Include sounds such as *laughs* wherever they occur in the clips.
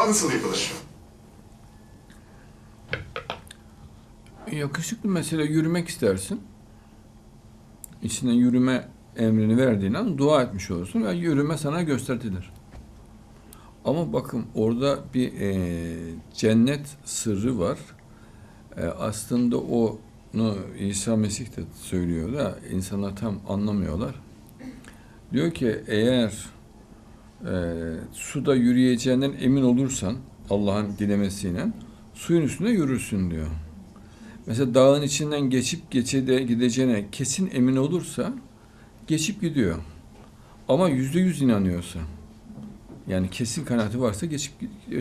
dua nasıl yapılır? Yakışıklı mesela yürümek istersin. İçine yürüme emrini verdiğin an dua etmiş olursun ve yürüme sana göstertilir. Ama bakın orada bir e, cennet sırrı var. E, aslında onu İsa Mesih de söylüyor da insanlar tam anlamıyorlar. Diyor ki eğer e, suda yürüyeceğinden emin olursan Allah'ın dilemesiyle suyun üstünde yürürsün diyor. Mesela dağın içinden geçip geçede gideceğine kesin emin olursa geçip gidiyor. Ama yüzde yüz inanıyorsa yani kesin kanaati varsa geçip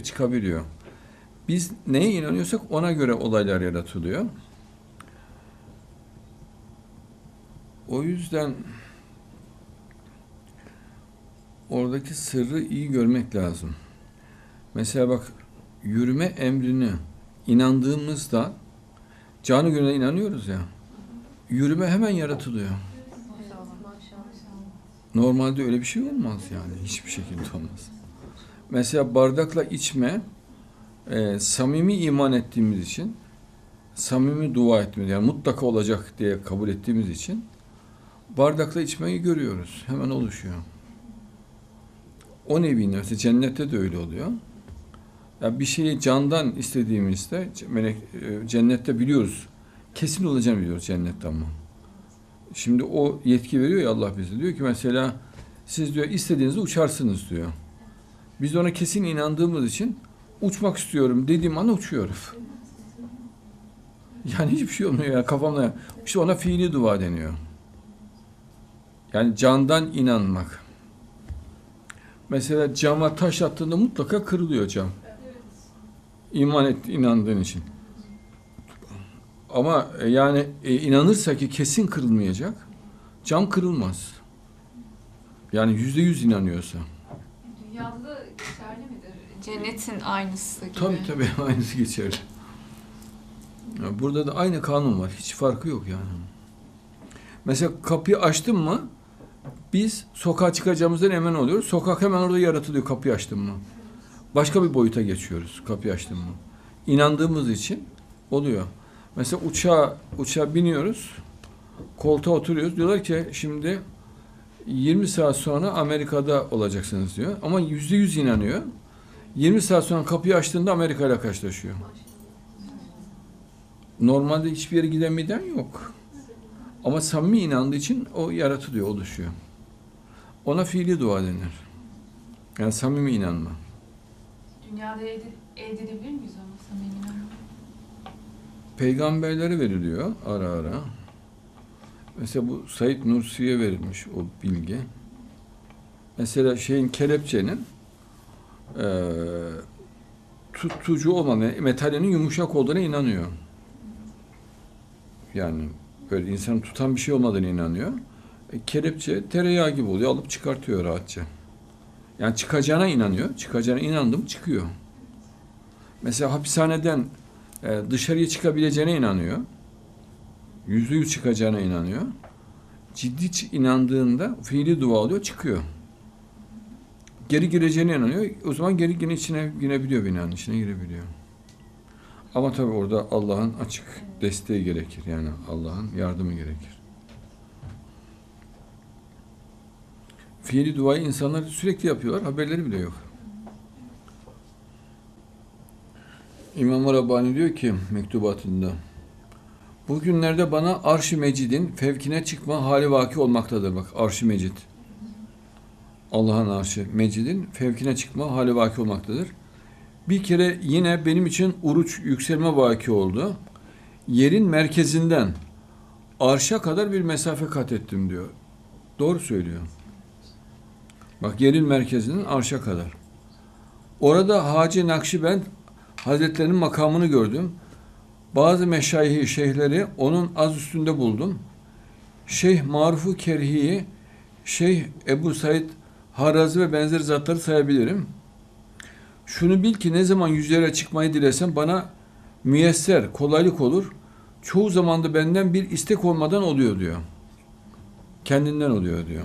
çıkabiliyor. Biz neye inanıyorsak ona göre olaylar yaratılıyor. O yüzden oradaki sırrı iyi görmek lazım. Mesela bak yürüme emrini inandığımızda canı gönülden inanıyoruz ya. Yürüme hemen yaratılıyor. Normalde öyle bir şey olmaz yani. Hiçbir şekilde olmaz. Mesela bardakla içme e, samimi iman ettiğimiz için samimi dua ettiğimiz yani mutlaka olacak diye kabul ettiğimiz için bardakla içmeyi görüyoruz. Hemen oluşuyor. O nevi mesela cennette de öyle oluyor. Ya bir şeyi candan istediğimizde melek e, cennette biliyoruz. Kesin olacağını biliyoruz cennette ama. Şimdi o yetki veriyor ya Allah bize. Diyor ki mesela siz diyor istediğinizde uçarsınız diyor. Biz ona kesin inandığımız için uçmak istiyorum dediğim an uçuyorum. *laughs* Yani hiçbir şey olmuyor ya kafamda. İşte ona fiili dua deniyor. Yani candan inanmak. Mesela cama taş attığında mutlaka kırılıyor cam. İman et, inandığın için. Ama e, yani e, inanırsa ki kesin kırılmayacak, cam kırılmaz. Yani yüzde yüz inanıyorsa. Dünyada da geçerli midir? Cennetin aynısı gibi. Tabii tabii *laughs* aynısı geçerli. Ya burada da aynı kanun var. Hiç farkı yok yani. Mesela kapıyı açtın mı biz sokağa çıkacağımızdan emin oluyoruz. Sokak hemen orada yaratılıyor kapıyı açtın mı. Başka bir boyuta geçiyoruz kapıyı açtın mı. İnandığımız için oluyor. Mesela uçağa, uçağa biniyoruz. Koltuğa oturuyoruz. Diyorlar ki şimdi 20 saat sonra Amerika'da olacaksınız diyor. Ama yüzde yüz inanıyor. 20 saat sonra kapıyı açtığında Amerika ile karşılaşıyor. Normalde hiçbir yere gidemeden yok. Ama samimi inandığı için o yaratılıyor, oluşuyor. Ona fiili dua denir. Yani samimi inanma. Dünyada elde, elde edebilir miyiz onu samimi inanma? Peygamberlere veriliyor ara ara. Mesela bu Said Nursi'ye verilmiş o bilgi. Mesela şeyin kelepçenin eee tutucu olmadan, metalinin yumuşak olduğuna inanıyor. Yani böyle insanı tutan bir şey olmadığına inanıyor. E, kelepçe tereyağı gibi oluyor, alıp çıkartıyor rahatça. Yani çıkacağına inanıyor. Çıkacağına inandım çıkıyor. Mesela hapishaneden e, dışarıya çıkabileceğine inanıyor. Yüzde yüz çıkacağına inanıyor. Ciddi inandığında fiili dua oluyor, çıkıyor. Geri gireceğine inanıyor. O zaman geri yine içine girebiliyor binanın içine girebiliyor. Ama tabii orada Allah'ın açık desteği gerekir. Yani Allah'ın yardımı gerekir. Fiili duayı insanlar sürekli yapıyorlar. Haberleri bile yok. İmam Rabbani diyor ki mektubatında Bugünlerde bana Arş-ı Mecid'in fevkine çıkma hali vaki olmaktadır. Bak Arş-ı Mecid. Allah'ın arşı Mecid'in fevkine çıkma hali vaki olmaktadır. Bir kere yine benim için uruç yükselme vaki oldu. Yerin merkezinden arşa kadar bir mesafe kat ettim diyor. Doğru söylüyor. Bak yerin merkezinden arşa kadar. Orada Hacı Nakşibend Hazretlerinin makamını gördüm. Bazı meşayihi şeyhleri onun az üstünde buldum. Şeyh Marufu Kerhi'yi, Şeyh Ebu Said Harazi ve benzeri zatları sayabilirim. Şunu bil ki ne zaman yüzlere çıkmayı dilesem bana müyesser, kolaylık olur. Çoğu zaman da benden bir istek olmadan oluyor diyor. Kendinden oluyor diyor.